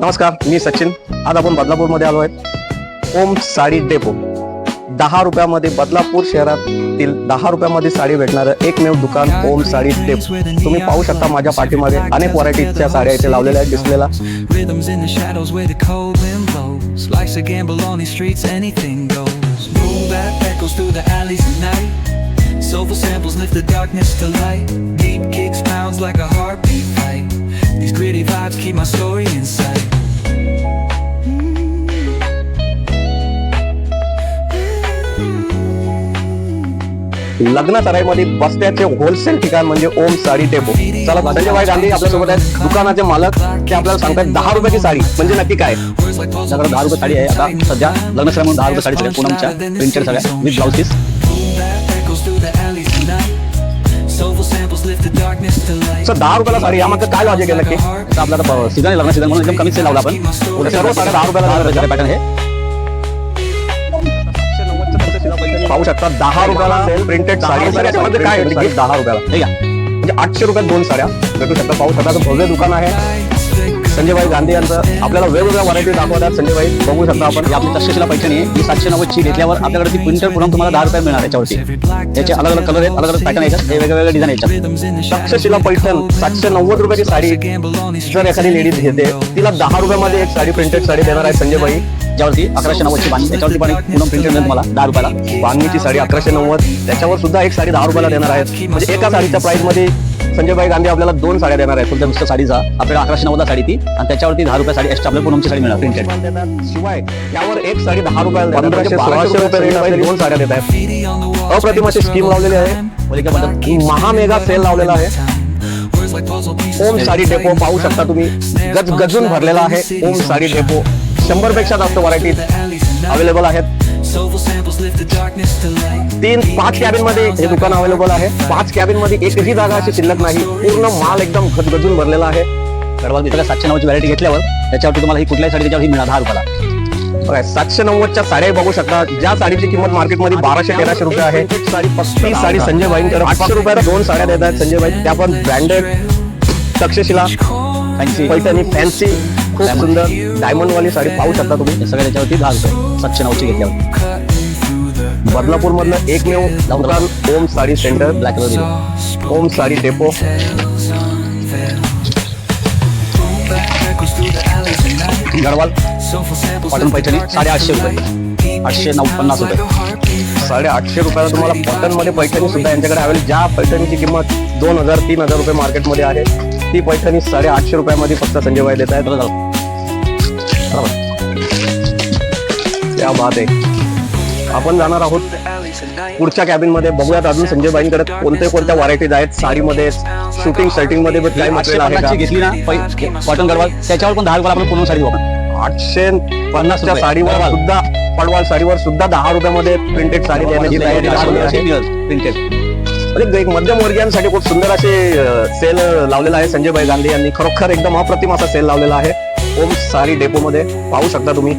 नमस्कार मी सचिन. आज आपण बदलापूरमध्ये आलो आहे ओम साडी डेपो. दहा रुपयामध्ये बदलापूर शहरातील दहा रुपयामध्ये साडी भेटणार एकमेव दुकान ओम साडी टेप तुम्ही पाहू शकता माझ्या पाठीमध्ये अनेक व्हरायटीच्या साड्या इथे लावलेल्या आहेत दिसलेला Silver samples lift the darkness to light. Deep kicks pounds like a heartbeat. Fight. These gritty vibes keep my story inside. लग्न सराईमध्ये बस्त्याचे होलसेल ठिकाण म्हणजे ओम साडी डेपो चला संजय गांधी आपल्यासोबत आहेत. दुकानाचे मालक ते आपल्याला सांगतात दहा रुपयाची साडी. म्हणजे नक्की काय? Words दहा रुपये साडी आहे. आता सध्या लग्न सराई म्हणून दहा रुपये साडी सगळ्या पूनमच्या प्रिंटेड सगळ्या विथ ब्लाउज पीस सर दहा रुपयाला साडी यामागचं काय लॉजिक आहे नक्की? आता आपल्याला सीझन आहे लग्न सीझन म्हणून एकदम कमी सेल लावला आपण. पुढे सर्व साड्या दहा रुपयाला पॅटर्न आहे पाहू शकता दहा रुपयाला प्रिंटेड साडी. मध्ये काय? दहा रुपयाला. हे म्हणजे आठशे रुपयात दोन साड्या. भेटू शकता. पाहू शकता भव्य दुकान आहे. संजयबाई गांधी यांचं आपल्याला वेगवेगळ्या व्हरायटी दाखवतात. संजयभाई बघू शकता आपण आपली तक्षशिला पैठणी आहे. ही सातशे नव्वदची घेतल्यावर आपल्याकडे ती क्विंटल पूनम तुम्हाला दहा रुपये मिळणार याच्यावरती. याचे अलग अलग कलर आहेत अलग अलग पॅटर्न आहेत. हे वेगवेगळ्या डिझाईन याच्यात. तक्षशिला पैठण सातशे नव्वद रुपयाची साडी जर एखादी लेडीज घेते तिला दहा रुपयामध्ये एक साडी प्रिंटेड साडी देणार आहे संजयबाई ज्यावरती अकराशे नव्वदची बांधणी त्याच्यावरती पण एक प्रिंटेड मिळेल तुम्हाला दहा रुपयाला. बांधणीची साडी अकराशे नव्वद त्याच्यावर सुद्धा एक साडी दहा रुपयाला देणार आहेत. म्हणजे एका साडीच्या मध्ये मध्ये संजय भाई गांधी आपल्याला दोन साड्या देणार आहेत. तुमच्या नुसतं साडीचा. आपल्याला अकराशे नव्वदला साडी ती. आणि त्याच्यावरती दहा रुपये साडी एक्स्ट्रा आपल्याला पूनमची साडी मिळणार. प्रिंटेड शिवाय त्यावर एक साडी दहा रुपयाला पंधराशे सोळाशे रुपये आहे दोन साड्या देत आहेत. अप्रतिम अशी स्कीम लावलेली आहे. बद्दल महामेगा सेल लावलेला आहे. ओम साडी डेपो पाहू शकता तुम्ही. गज गजून भरलेला आहे. ओम साडी डेपो शंभरपेक्षा जास्त व्हरायटी अवेलेबल आहेत. तीन पाच कॅबिनमध्ये हे दुकान अवेलेबल आहे. पाच कॅबिनमध्ये एकही जागा अशी शिल्लक नाही. पूर्ण माल एकदम गजगजून भरलेला आहे. गडवाल मी सगळ्या सातशे नव्वदची व्हरायटी घेतल्यावर त्याच्यावरती तुम्हाला ही कुठल्याही साडी त्याच्यावर ही मिळणार दहा रुपयाला. बघा, सातशे नव्वदच्या साड्या बघू शकता. ज्या साडीची किंमत मार्केटमध्ये बाराशे तेराशे रुपये आहे. साडी पस्तीस साडी संजय भाईंकडे आठशे रुपयाला दोन साड्या देत आहेत संजय भाई त्या पण branded Takshashila fancy Paithani fancy खूप सुंदर डायमंड वाली साडी पाहू शकता तुम्ही. सगळ्या त्याच्यावरती दहा रुपये सातशे नऊची घेतल्यावर. बदलापूर मधलं एकमेव दुकान Om sari centre. Black Om sari depot. Gadwal. Cotton Paithani साडेआठशे रुपये. आठशे नऊ पन्नास रुपये. साडे आठशे रुपयाला तुम्हाला कॉटनमध्ये पैठणी सुद्धा यांच्याकडे अवेलेबल ज्या पैठणीची किंमत दोन हजार तीन हजार रुपये मार्केटमध्ये आहे ती पैठणी साडे आठशे रुपयामध्ये फक्त संजय भाई देत आहेत. त्या बात आहे. आपण जाणार आहोत पुढच्या कॅबिनमध्ये. बघूयात अजून संजय भाईंकडे कोणत्या कोणत्या व्हरायटीज आहेत. साडीमध्ये शूटिंग शर्टिंगमध्ये काय मटेरियल आहे घेतली ना कॉटन गडवाल त्याच्यावर पण दहा रुपयाला आपण पूर्ण साडी आपण आठशे पन्नासच्या रुपये. साडीवर. सुद्धा पडवाल साडीवर सुद्धा दहा रुपयामध्ये प्रिंटेड साडी देण्याची आहे. प्रिंटेड म्हणजे एक मध्यमवर्गीयांसाठी खूप सुंदर असे सेल लावलेला आहे संजय भाई गांधी यांनी. खरोखर एकदम अप्रतिम असा सेल लावलेला आहे. ओम साडी डेपो मध्ये पाहू शकता तुम्ही.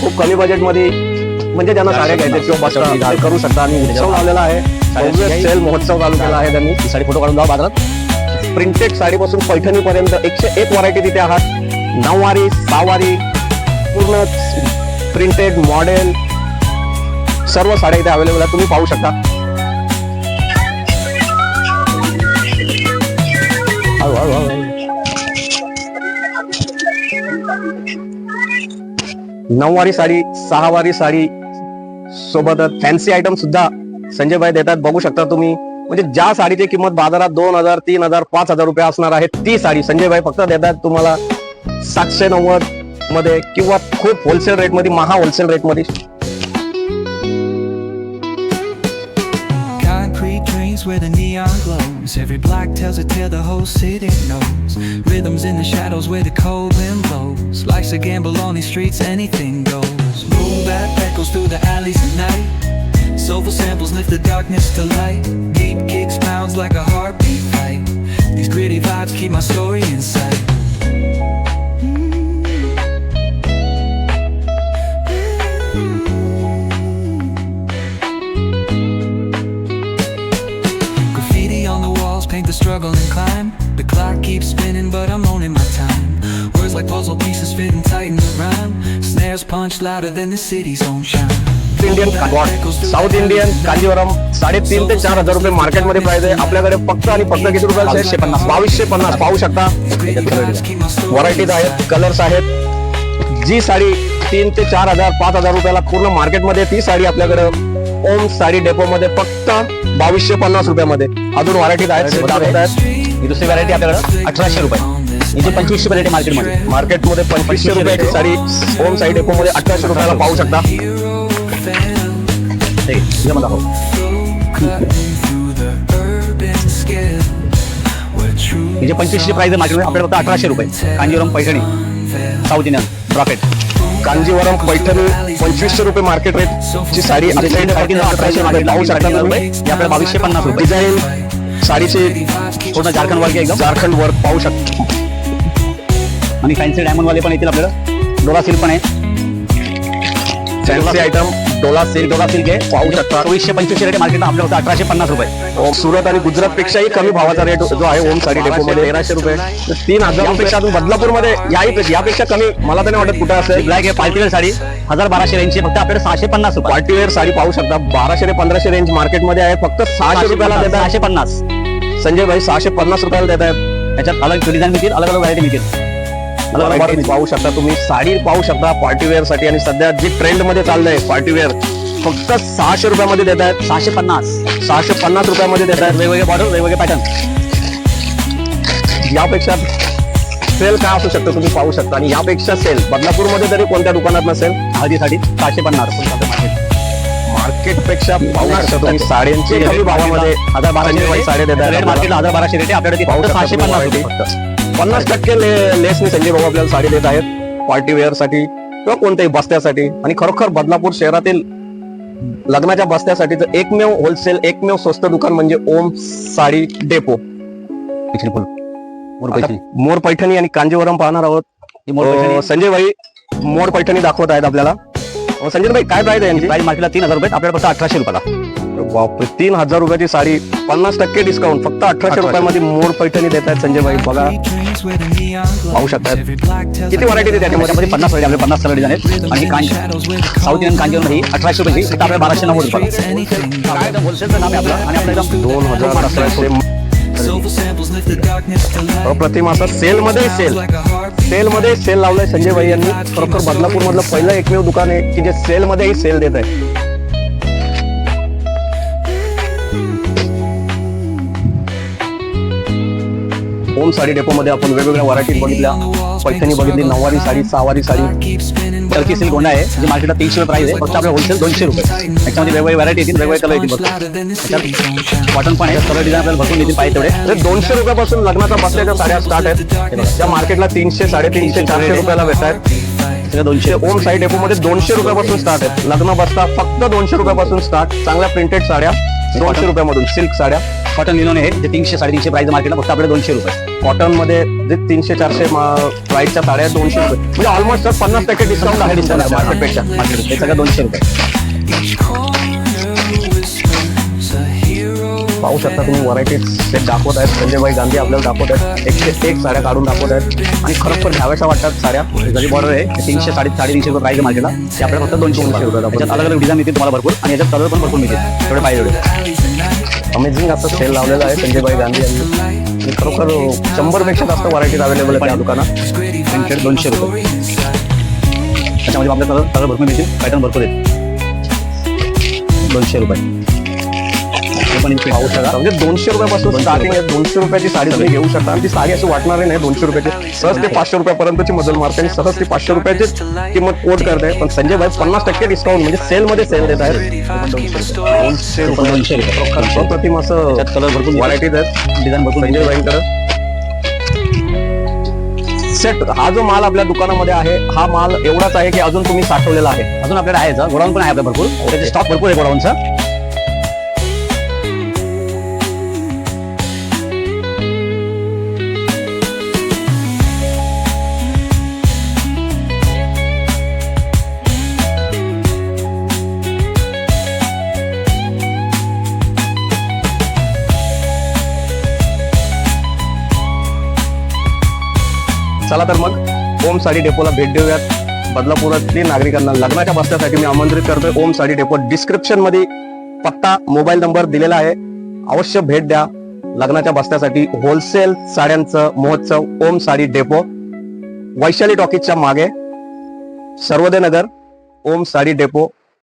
खूप कमी बजेटमध्ये म्हणजे ज्यांना साड्या घ्यायच्या किंवा बसता ते करू शकता. आणि उत्सव लावलेला आहे. सेल महोत्सव चालू केला आहे त्यांनी. साडी फोटो काढून जाऊ बाजारात. प्रिंटेड साडीपासून पैठणी पर्यंत एकशे एक व्हरायटी तिथे आहात. नऊवारी सहावारी पूर्ण प्रिंटेड मॉडेल सर्व साड्या इथे अवेलेबल आहेत. तुम्ही पाहू शकता. हळू, हळू, नऊवारी साडी सहावारी साडी सोबतच फॅन्सी आयटम सुद्धा संजय भाई देतात बघू शकता तुम्ही म्हणजे ज्या साडीची किंमत बाजारात दोन हजार तीन हजार पाच हजार रुपये असणार आहे ती साडी संजय भाई फक्त देतात तुम्हाला सातशे नव्वदमध्ये किंवा खूप होलसेल रेटमध्ये महा होलसेल रेटमध्ये where the neon glows. Every block tells a tale the whole city knows. Rhythms in the shadows where the cold wind blows. Life's a gamble on these streets, anything goes. Boom bap echoes through the alleys at night. Soulful samples lift the darkness to light. Deep kicks pounds like a heartbeat fight. These gritty vibes keep my story in sight. Graffiti on the walls paint the struggle and climb. The clock keeps spinning, punch louder than the city's own chime. Indian south Indian Kanjeevaram साडेतीन ते चार हजार रुपये मार्केटमध्ये price आहे. आपल्याकडे फक्त आणि फक्त किती रुपये बावीसशे पन्नास. बावीसशे पन्नास. पाहू शकता. व्हरायटीज आहेत कलर्स आहेत. जी साडी तीन ते चार हजार पाच हजार रुपयाला पूर्ण मार्केटमध्ये ती साडी आपल्याकडे ओम साडी डेपो मध्ये फक्त बावीसशे पन्नास रुपयामध्ये. अजून व्हरायटीज आहेत ही दुसरी व्हरायटी आपल्याकडे अठराशे रुपये. जी पंचवीसशे व्हरायटी मार्केटमध्ये. मार्केटमध्ये पंचवीसशे रुपयाची साडी. ओम साडी डेपो मध्ये अठराशे रुपयाला पाहू शकता. fan, हे, ही. पंचवीसशे प्राइस आहे मार्केटमध्ये. आपल्याकडे फक्त अठराशे रुपये. Kanjeevaram Paithani south Indian profit Kanjeevaram Paithani पंचवीसशे रुपये मार्केट रेट ची साडी इथे अठराशे रुपये. पाहू शकता हे आपल्याला बावीसशे पन्नास रुपये डिझाईन साडीचे पूर्ण झारखंड वर्ग एकदम. झारखंड वर्क पाहू शकता. आणि फॅन्सी डायमंड वाले पण येतील आपल्याला. डोला सिल्क पण आहे. Fancy item Dola silk Dola silk आहे. पाहू शकता. चोवीसशे पंचवीसशे रेट मार्केटला आपल्याला फक्त अठराशे पन्नास रुपये. सुरत आणि गुजरात पेक्षाही कमी भावाचा रेट जो आहे ओम साडी डेपो मध्ये. तेराशे रुपये. तीन हजार रुपयापेक्षा अजून बदलापूरमध्ये याही यापेक्षा कमी. मला तर नाही वाटत कुठं असेल. ब्लॅक आहे पार्टीवेअर साडी. हजार बाराशे रेंजची फक्त आपल्याकडे सहाशे पन्नास रुपये. पार्टीवेअर साडी पाहू शकता. बाराशे ते पंधराशे रेंज मार्केटमध्ये आहे. फक्त सहाशे रुपयाला देत सहाशे पन्नास. संजय भाई सहाशे पन्नास रुपयाला देत आहेत त्याच्यात अलग डिझाईन मिळतील अलग अलग व्हरायटी मिळतील. पाहू शकता तुम्ही. साडी पाहू शकता पार्टीवेअरसाठी. आणि सध्या जी ट्रेंडमध्ये चाललंय पार्टीवेअर फक्त सहाशे रुपयामध्ये देत आहेत. सहाशे पन्नास. सहाशे पन्नास रुपयामध्ये देत आहेत. वेगवेगळे बॉर्डर वेगवेगळे पॅटर्न यापेक्षा सेल काय असू शकतं तुम्ही पाहू शकता. आणि यापेक्षा सेल बदलापूरमध्ये जरी कोणत्या दुकानात नसेल? हळदीसाठी सहाशे पन्नास. मार्केटपेक्षा पाहू शकता तुम्ही. साड्यांचे कमी भावामध्ये हजार बाराशे साडे देत रेट आहेत मार्केटला हजार बाराशे रेट आहे. आपल्याकडे पाहू सहाशे पन्नास फक्त. पन्नास टक्के ले- लेसने संजय भाऊ आपल्याला साडी देत आहेत. पार्टी वेअरसाठी किंवा कोणत्याही बस्त्यासाठी. आणि खरोखर बदलापूर शहरातील लग्नाच्या बस्त्यासाठीचं एकमेव होलसेल एकमेव स्वस्त दुकान म्हणजे ओम साडी डेपो. मोर पैठणी. आणि कांजीवरम पाहणार आहोत. मोर पैठणी. अं, संजय भाई मोर पैठणी दाखवत आहेत आपल्याला. संजय भाई काय प्राइस आहे प्राइस मार्केटला तीन हजार रुपये आपल्याला फक्त अठराशे रुपयाला. बापरे तीन हजार रुपयाची साडी पन्नास टक्के डिस्काउंट फक्त अठराशे रुपयामध्ये मोर पैठणी देत आहेत संजय भाई बघा. पाहू शकतात. किती व्हरायटी आहे त्याच्यामध्ये पन्नास व्हरायटी आपले पन्नास डिझाईन आहेत. आणि कांजी. साऊथ इंडियन कांजीवरम ही अठराशे रुपये फक्त आपल्याला बाराशे नव्वद रुपयाला होलसेलचं नाव आहे आपलं आणि आपलं एकदम दोन हजार अठराशे अप्रतिम असा सेल मध्ये सेल सेल मध्ये सेल लावलाय संजय भाई यांनी. खरोखर बदलापूर मधलं पहिलं एकमेव दुकान आहे की जे सेल मध्येही सेल देत आहे. ओम साडी डेपो मध्ये आपण वेगवेगळ्या व्हरायटी बघितल्या. पैठणी बघितली नऊवारी साडी सहावारी साडी. टर्की सिल्क गोंडा आहे जी मार्केटला तीनशे रुपये प्राईस आहे फक्त आपल्या होलसेल दोनशे रुपये. त्याच्यामध्ये वेगवेगळी व्हरायटी येतील वेगवेगळे कलर येतील कॉटन पण आहे कलर डिझाईन आपल्याला भरपूर येतील पाहिजे तेवढे. तर दोनशे रुपयापासून लग्नाचा बसल्याच्या साड्या स्टार्ट आहेत. त्या मार्केटला तीनशे साडेतीनशे चारशे रुपयाला भेट आहेत. दोनशे. ओम साई डेपो मध्ये दोनशे रुपयापासून स्टार्ट आहेत. लग्न बसता फक्त दोनशे रुपयापासून स्टार्ट चांगल्या प्रिंटेड साड्या दोनशे रुपयामधून सिल्क साड्या. कॉटन लिनोन आहे जे तीनशे साडेतीनशे प्राइस मार्केटला फक्त आपल्याला दोनशे रुपये. कॉटनमध्ये जे तीनशे चारशे प्राइसच्या साड्या दोनशे रुपये. म्हणजे ऑलमोस्ट पन्नास टक्के डिस्काउंट आहे डिस्काउंट मार्केटपेक्षा मार्केट हे सगळं दोनशे रुपये. पाहू शकता तुम्ही व्हरायटी ते दाखवत आहेत. संजयभाई गांधी आपल्याला दाखवत आहेत. एकशे एक साड्या काढून दाखवत आहेत. आणि खरोखर घ्याव्याशा वाटतात साड्या. जरी बॉर्डर आहे. तीनशे साडे साडेतीनशे रुपये प्राइस मार्केटला ते आपल्याला फक्त दोनशे रुपये त्याच्यात अलग अलग डिझाईन मिळतील तुम्हाला भरपूर. आणि याच्यात कलर पण भरपूर मिळतील. तेवढे पाहिजे अमेझिंग असं सेल लावलेला आहे संजयभाई गांधी यांनी. खरोखर शंभरपेक्षा जास्त व्हरायटीज अवेलेबल आहेत या दुकानात. त्यांचे दोनशे रुपये. त्याच्यामध्ये आपल्या कलर कलर भरपूर मिळतील. पॅटर्न भरपूर आहेत दोनशे रुपये. पाहू शकता. म्हणजे दोनशे रुपयापासून स्टार्टिंग आहे. दोनशे रुपयाची साडी तुम्ही घेऊ शकता. आणि ती साडी अशी वाटणार नाही दोनशे रुपयाची. सहज ते पाचशे रुपयापर्यंतची मजल मारते आणि सहज ती पाचशे रुपयाची किंमत कोट करते. पण संजय भाई पन्नास टक्के डिस्काउंट म्हणजे सेल मध्ये सेल देत आहेत. दोनशे रुपये. असं त्यात कलर भरपूर व्हरायटीज आहेत डिझाईन भरपूर संजय भाईंकडे. सेट हा जो माल आपल्या दुकानामध्ये आहे हा माल एवढाच आहे की अजून तुम्ही साठवलेला आहे. अजून आपल्याकडे आहे गोडाऊन पण आहे आपल्या भरपूर. त्याचे स्टॉक भरपूर आहे गोडाऊनचा. चला तर मग ओम साडी डेपोला भेट देऊयात. बदलापुरातील नागरिकांना लग्नाच्या बसण्यासाठी मी आमंत्रित करतोय. ओम साडी डेपो डिस्क्रिप्शनमध्ये पत्ता मोबाईल नंबर दिलेला आहे. अवश्य भेट द्या. लग्नाच्या बसण्यासाठी होलसेल साड्यांचं महोत्सव ओम साडी डेपो. वैशाली टॉकीजच्या मागे सर्वोदय नगर ओम साडी डेपो.